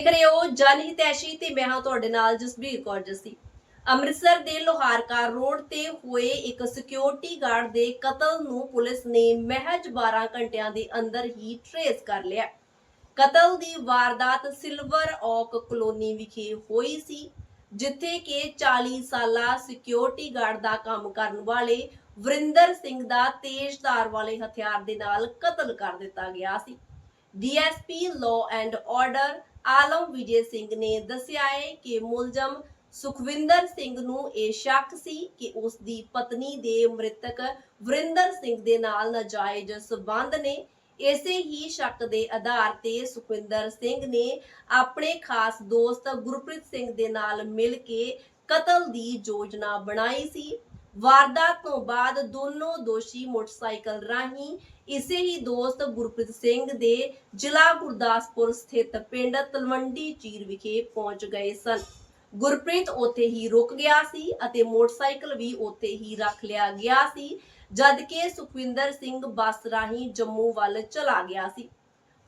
ਦੇਖ ਰਹੇ ਹੋ ਜਨ ਹਿਤੈਸ਼ੀ ਤੇ ਮੈਂ ਹਾਂ ਤੁਹਾਡੇ ਨਾਲ ਜਸਬੀਰ ਕੌਰ ਜੱਸੀ। ਅੰਮ੍ਰਿਤਸਰ ਦੇ ਲੋਹਾਰਕਾ ਰੋਡ ਤੇ ਹੋਏ ਇੱਕ ਸਿਕਿਉਰਿਟੀ ਗਾਰਡ ਦੇ ਕਤਲ ਨੂੰ ਪੁਲਿਸ ਨੇ ਮਹਿਜ 12 ਘੰਟਿਆਂ ਦੇ ਅੰਦਰ ਹੀ ਟਰੇਸ ਕਰ ਲਿਆ। ਕਤਲ ਦੀ ਵਾਰਦਾਤ ਸਿਲਵਰ ਔਕ ਕਲੋਨੀ ਵਿਖੇ ਹੋਈ ਸੀ, ਜਿੱਥੇ ਕਿ 40 ਸਾਲਾ ਸਿਕਿਉਰਿਟੀ ਗਾਰਡ ਦਾ ਕੰਮ ਕਰਨ ਵਾਲੇ ਵਰਿੰਦਰ ਸਿੰਘ ਦਾ ਤੇਜ਼ਧਾਰ ਵਾਲੇ ਹਥਿਆਰ ਦੇ ਨਾਲ ਕਤਲ ਕਰ ਦਿੱਤਾ ਗਿਆ ਸੀ। DSP law and order Alam Vijay Singh ਨੇ ਦੱਸਿਆ ਹੈ ਕਿ ਮੁਲਜ਼ਮ ਸੁਖਵਿੰਦਰ ਸਿੰਘ ਨੂੰ ਇਹ ਸ਼ੱਕ ਸੀ ਕਿ ਉਸ ਦੀ ਪਤਨੀ ਦੇ ਮ੍ਰਿਤਕ ਵਰਿੰਦਰ ਸਿੰਘ ਦੇ ਨਾਲ ਨਾਜਾਇਜ਼ ਸਬੰਧ ਨੇ। ਇਸੇ ਹੀ ਸ਼ੱਕ ਦੇ ਆਧਾਰ ਤੇ ਸੁਖਵਿੰਦਰ ਸਿੰਘ ਨੇ ਆਪਣੇ ਖਾਸ ਦੋਸਤ ਗੁਰਪ੍ਰੀਤ ਸਿੰਘ ਦੇ ਨਾਲ ਮਿਲ ਕੇ ਕਤਲ ਦੀ ਯੋਜਨਾ ਬਣਾਈ ਸੀ। ਵਾਰਦਾਤ ਤੋਂ ਬਾਅਦ ਦੋਨੋਂ ਦੋਸ਼ੀ ਮੋਟਰਸਾਈਕਲ ਰਾਹੀਂ ਇਸੇ ਹੀ ਦੋਸਤ ਗੁਰਪ੍ਰੀਤ ਸਿੰਘ ਦੇ ਜ਼ਿਲ੍ਹਾ ਗੁਰਦਾਸਪੁਰ ਸਥਿਤ ਪਿੰਡ ਤਲਵੰਡੀ ਚੀਰ ਵਿਖੇ ਪਹੁੰਚ ਗਏ ਸਨ। ਗੁਰਪ੍ਰੀਤ ਉੱਥੇ ਹੀ ਰੁਕ ਗਿਆ ਸੀ ਅਤੇ ਮੋਟਰਸਾਈਕਲ ਵੀ ਉੱਥੇ ਹੀ ਰੱਖ ਲਿਆ ਗਿਆ ਸੀ, ਜਦਕਿ ਸੁਖਵਿੰਦਰ ਸਿੰਘ ਬੱਸ ਰਾਹੀਂ ਜੰਮੂ ਵੱਲ ਚਲਾ ਗਿਆ ਸੀ।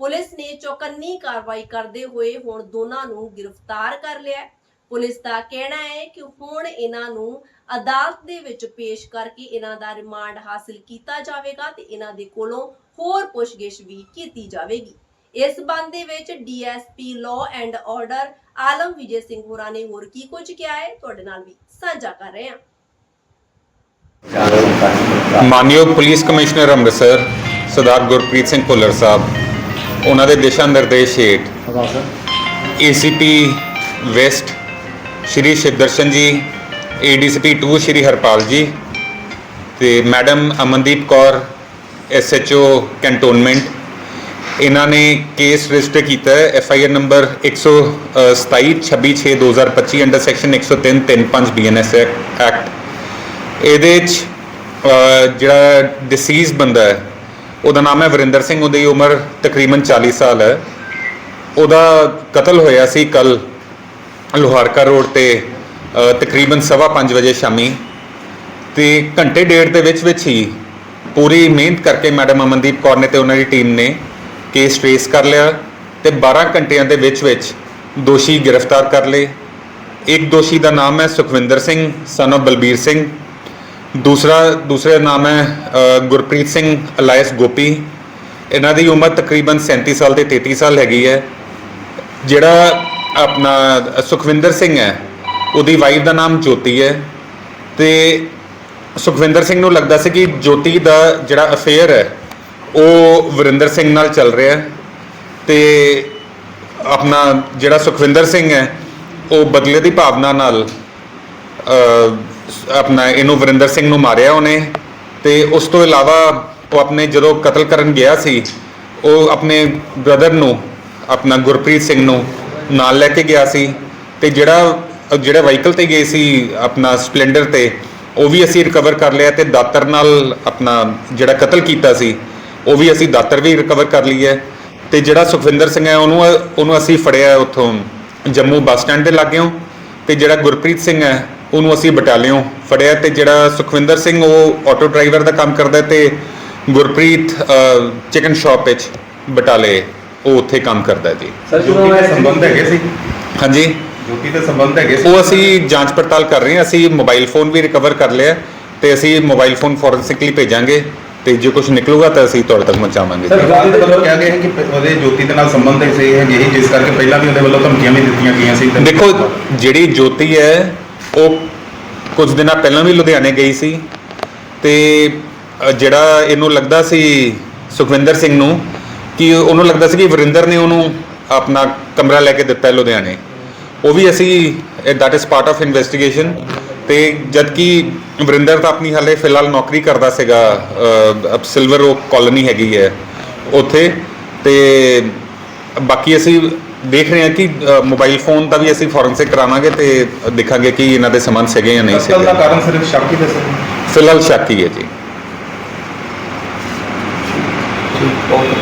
ਪੁਲਿਸ ਨੇ ਚੌਕੰਨੀ ਕਾਰਵਾਈ ਕਰਦੇ ਹੋਏ ਹੁਣ ਦੋਨਾਂ ਨੂੰ ਗ੍ਰਿਫਤਾਰ ਕਰ ਲਿਆ ਪੁਲਿਸ ਦਾ ਕਹਿਣਾ ਹੈ ਕਿ ਹੁਣ ਇਹਨਾਂ ਨੂੰ ਅਦਾਲਤ ਦੇ ਵਿੱਚ ਪੇਸ਼ ਕਰਕੇ ਇਹਨਾਂ ਦਾ ਰਿਮਾਂਡ ਹਾਸਲ ਕੀਤਾ ਜਾਵੇਗਾ ਤੇ ਇਹਨਾਂ ਦੇ ਕੋਲੋਂ ਹੋਰ ਪੁੱਛਗਿੱਛ ਵੀ ਕੀਤੀ ਜਾਵੇਗੀ। ਇਸ ਸੰਬੰਧ ਦੇ ਵਿੱਚ DSP law and order Alam Vijay Singh ਹੋਰਾਂ ਨੇ ਹੋਰ ਕੀ ਕੁਝ ਕਿਹਾ ਹੈ? ਤੁਹਾਡੇ ਨਾਲ ਵੀ ਸਾਂਝਾ ਕਰ ਰਹੇ ਹਾਂ। ਮਾਨਯੋਗ ਪੁਲਿਸ ਕਮਿਸ਼ਨਰ ਅੰਮ੍ਰਿਤਸਰ ਸਰਦਾਰ ਗੁਰਪ੍ਰੀਤ ਸਿੰਘ ਭੁੱਲਰ ਸਾਹਿਬ ਉਹਨਾਂ ਦੇ ਦਿਸ਼ਾ ਨਿਰਦੇਸ਼ ਹੇਠ ਏਸੀਪੀ ਵੈਸਟ ਸ਼੍ਰੀ ਸ਼ਿਵਦਰਸ਼ਨ ਜੀ ਏਡੀਸੀਪੀ 2 ਸ਼੍ਰੀ ਹਰਪਾਲ ਜੀ ਤੇ madam Amandeep Kaur SHO cantonment. ਇਹਨਾਂ ਨੇ ਕੇਸ ਰਜਿਸਟਰ ਕੀਤਾ ਹੈ FIR number 127 26 2025 under section 103 35 BNS act ਇਹਦੇ ਚ ਜਿਹੜਾ ਡਿਸੀਜ਼ ਬੰਦਾ ਹੈ, ਉਹਦਾ ਨਾਮ ਹੈ ਵਰਿੰਦਰ ਸਿੰਘ, ਉਹਦੀ ਉਮਰ ਤਕਰੀਬਨ 40 ਸਾਲ ਹੈ। ਉਹਦਾ ਕਤਲ ਹੋਇਆ ਸੀ ਕੱਲ ਲੋਹਾਰਕਾ ਰੋਡ ਤੇ ਤਕਰੀਬਨ ਸਵਾ ਪੰਜ ਵਜੇ ਸ਼ਾਮੀ। ਤੇ ਘੰਟੇ ਡੇਢ ਦੇ ਵਿੱਚ ਵਿੱਚ ਹੀ ਪੂਰੀ ਮਿਹਨਤ ਕਰਕੇ ਮੈਡਮ ਅਮਨਦੀਪ ਕੌਰ ਨੇ ਤੇ ਉਹਨਾਂ ਦੀ ਟੀਮ ਨੇ ਕੇਸ ਟ੍ਰੇਸ ਕਰ ਲਿਆ ਤੇ 12 ਘੰਟਿਆਂ ਦੇ ਵਿੱਚ ਵਿੱਚ ਦੋਸ਼ੀ ਗ੍ਰਿਫਤਾਰ ਕਰ ਲਏ। ਇੱਕ ਦੋਸ਼ੀ ਦਾ ਨਾਮ ਹੈ ਸੁਖਵਿੰਦਰ ਸਿੰਘ ਸਨ of ਬਲਬੀਰ ਸਿੰਘ। ਦੂਸਰਾ ਦੂਸਰਾ ਨਾਮ ਹੈ ਗੁਰਪ੍ਰੀਤ ਸਿੰਘ ਅਲਾਇਸ ਗੋਪੀ। ਇਹਨਾਂ ਦੀ ਉਮਰ ਤਕਰੀਬਨ 37 ਸਾਲ ਤੇ 33 ਸਾਲ ਹੈਗੀ ਹੈ। ਜਿਹੜਾ ਆਪਣਾ ਸੁਖਵਿੰਦਰ ਸਿੰਘ ਹੈ। ਉਹਦੀ ਵਾਈਫ ਦਾ ਨਾਮ ਜੋਤੀ ਹੈ। ਤੇ ਸੁਖਵਿੰਦਰ ਸਿੰਘ ਨੂੰ ਲੱਗਦਾ ਸੀ ਕਿ ਜੋਤੀ ਦਾ ਜਿਹੜਾ ਅਫੇਅਰ ਹੈ, ਉਹ ਵਰਿੰਦਰ ਸਿੰਘ ਨਾਲ ਚੱਲ ਰਿਹਾ ਹੈ। ਤੇ ਆਪਣਾ ਜਿਹੜਾ ਸੁਖਵਿੰਦਰ ਸਿੰਘ ਹੈ, ਉਹ ਬਦਲੇ ਦੀ ਭਾਵਨਾ ਨਾਲ ਆਪਣਾ ਇਹਨੂੰ ਵਰਿੰਦਰ ਸਿੰਘ ਨੂੰ ਮਾਰਿਆ ਉਹਨੇ। ਤੇ ਉਸ ਤੋਂ ਇਲਾਵਾ ਉਹ ਆਪਣੇ ਜਦੋਂ ਕਤਲ ਕਰਨ ਗਿਆ ਸੀ, ਉਹ ਆਪਣੇ ਬ੍ਰਦਰ ਨੂੰ, ਆਪਣਾ ਗੁਰਪ੍ਰੀਤ ਸਿੰਘ ਨੂੰ ਨਾਲ ਲੈ ਕੇ ਗਿਆ ਸੀ ਤੇ ਜਿਹੜਾ ਜਿਹੜਾ ਵਹੀਕਲ ਤੇ ਗਏ ਸੀ ਆਪਣਾ ਸਪਲੈਂਡਰ ਤੇ, ਉਹ ਵੀ ਅਸੀਂ ਰਿਕਵਰ ਕਰ ਲਿਆ ਤੇ ਦਾਤਰ ਨਾਲ ਆਪਣਾ ਜਿਹੜਾ ਕਤਲ ਕੀਤਾ ਸੀ, ਉਹ ਵੀ ਅਸੀਂ ਦਾਤਰ ਵੀ ਰਿਕਵਰ ਕਰ ਲਈ ਹੈ ਤੇ ਜਿਹੜਾ ਸੁਖਵਿੰਦਰ ਸਿੰਘ ਹੈ, ਉਹਨੂੰ ਉਹਨੂੰ ਅਸੀਂ ਫੜਿਆ ਉੱਥੋਂ ਜੰਮੂ ਬੱਸ ਸਟੈਂਡ ਦੇ ਲਾਗਿਓਂ ਤੇ ਜਿਹੜਾ ਗੁਰਪ੍ਰੀਤ ਸਿੰਘ ਹੈ, ਉਹਨੂੰ ਅਸੀਂ ਬਟਾਲਿਓਂ ਫੜਿਆ ਤੇ ਜਿਹੜਾ ਸੁਖਵਿੰਦਰ ਸਿੰਘ, ਉਹ ਆਟੋ ਡਰਾਈਵਰ ਦਾ ਕੰਮ ਕਰਦਾ ਹੈ ਤੇ ਗੁਰਪ੍ਰੀਤ ਚਿਕਨ ਸ਼ਾਪ ਵਿੱਚ ਬਟਾਲੇ। ਉਹ ਉੱਥੇ ਕੰਮ ਕਰਦਾ ਹੈ ਜੀ। ਸਰ ਜੋਤੀ ਦੇ ਸੰਬੰਧ ਹੈਗੇ ਸੀ? ਹਾਂਜੀ। ਜੋਤੀ ਦੇ ਸੰਬੰਧ ਹੈਗੇ ਸੀ? ਉਹ ਅਸੀਂ ਜਾਂਚ ਪੜਤਾਲ ਕਰ ਰਹੇ ਹਾਂ ਅਸੀਂ ਮੋਬਾਈਲ ਫੋਨ ਵੀ ਰਿਕਵਰ ਕਰ ਲਿਆ ਤੇ ਅਸੀਂ ਮੋਬਾਈਲ ਫੋਨ ਫੋਰੈਂਸਿਕਲੀ ਭੇਜਾਂਗੇ ਤੇ ਜੇ ਕੁਝ ਨਿਕਲੂਗਾ ਤਾਂ ਅਸੀਂ ਤੁਹਾਡੇ ਤੱਕ ਪਹੁੰਚਾਵਾਂਗੇ Sir, ਅਦਾਲਤ ਵੱਲੋਂ ਕਿਹਾ ਗਿਆ ਹੈ ਕਿ ਉਹਦੇ ਜੋਤੀ ਦੇ ਨਾਲ ਸੰਬੰਧ ਸੀ ਹੈਗੇ ਸੀ ਜਿਸ ਕਰਕੇ ਪਹਿਲਾਂ ਵੀ ਉਹਦੇ ਵੱਲੋਂ ਧਮਕੀਆਂ ਵੀ ਦਿੱਤੀਆਂ ਗਈਆਂ ਸੀ। ਦੇਖੋ ਜਿਹੜੀ ਜੋਤੀ ਹੈ ਉਹ ਕੁਝ ਦਿਨਾਂ ਪਹਿਲਾਂ ਵੀ ਲੁਧਿਆਣੇ ਗਈ ਸੀ ਤੇ ਜਿਹੜਾ ਇਹਨੂੰ ਲੱਗਦਾ ਸੀ ਸੁਖਵਿੰਦਰ ਸਿੰਘ ਨੂੰ ਕਿ ਉਹਨੂੰ ਲੱਗਦਾ ਸੀ ਕਿ ਵਰਿੰਦਰ ਨੇ ਉਹਨੂੰ ਆਪਣਾ ਕਮਰਾ ਲੈ ਕੇ ਦਿੱਤਾ ਹੈ ਲੁਧਿਆਣੇ। ਉਹ ਵੀ ਅਸੀਂ that is part of investigation ਤੇ ਜਦ ਕਿ ਵਰਿੰਦਰ ਤਾਂ ਆਪਣੀ ਹਾਲੇ ਫਿਲਹਾਲ ਨੌਕਰੀ ਕਰਦਾ ਸੀਗਾ ਸਿਲਵਰ ਓਕ ਕਾਲੋਨੀ ਹੈਗੀ ਹੈ ਉੱਥੇ। ਤੇ ਬਾਕੀ ਅਸੀਂ ਦੇਖ ਰਹੇ ਹਾਂ ਕਿ ਮੋਬਾਈਲ ਫੋਨ ਦਾ ਵੀ ਅਸੀਂ ਫੋਰੈਂਸਿਕ ਕਰਾਵਾਂਗੇ ਤੇ ਦੇਖਾਂਗੇ ਕਿ ਇਹਨਾਂ ਦੇ ਸੰਬੰਧ ਸੀਗੇ ਜਾਂ ਨਹੀਂ ਕਤਲ ਦਾ ਸੀਗੇ। ਕਾਰਨ ਸਿਰਫ ਸ਼ੱਕ ਹੀ ਦੱਸਿਆ ਫਿਲਹਾਲ ਸ਼ੱਕ ਹੀ ਹੈ ਜੀ। ਓਕੇ।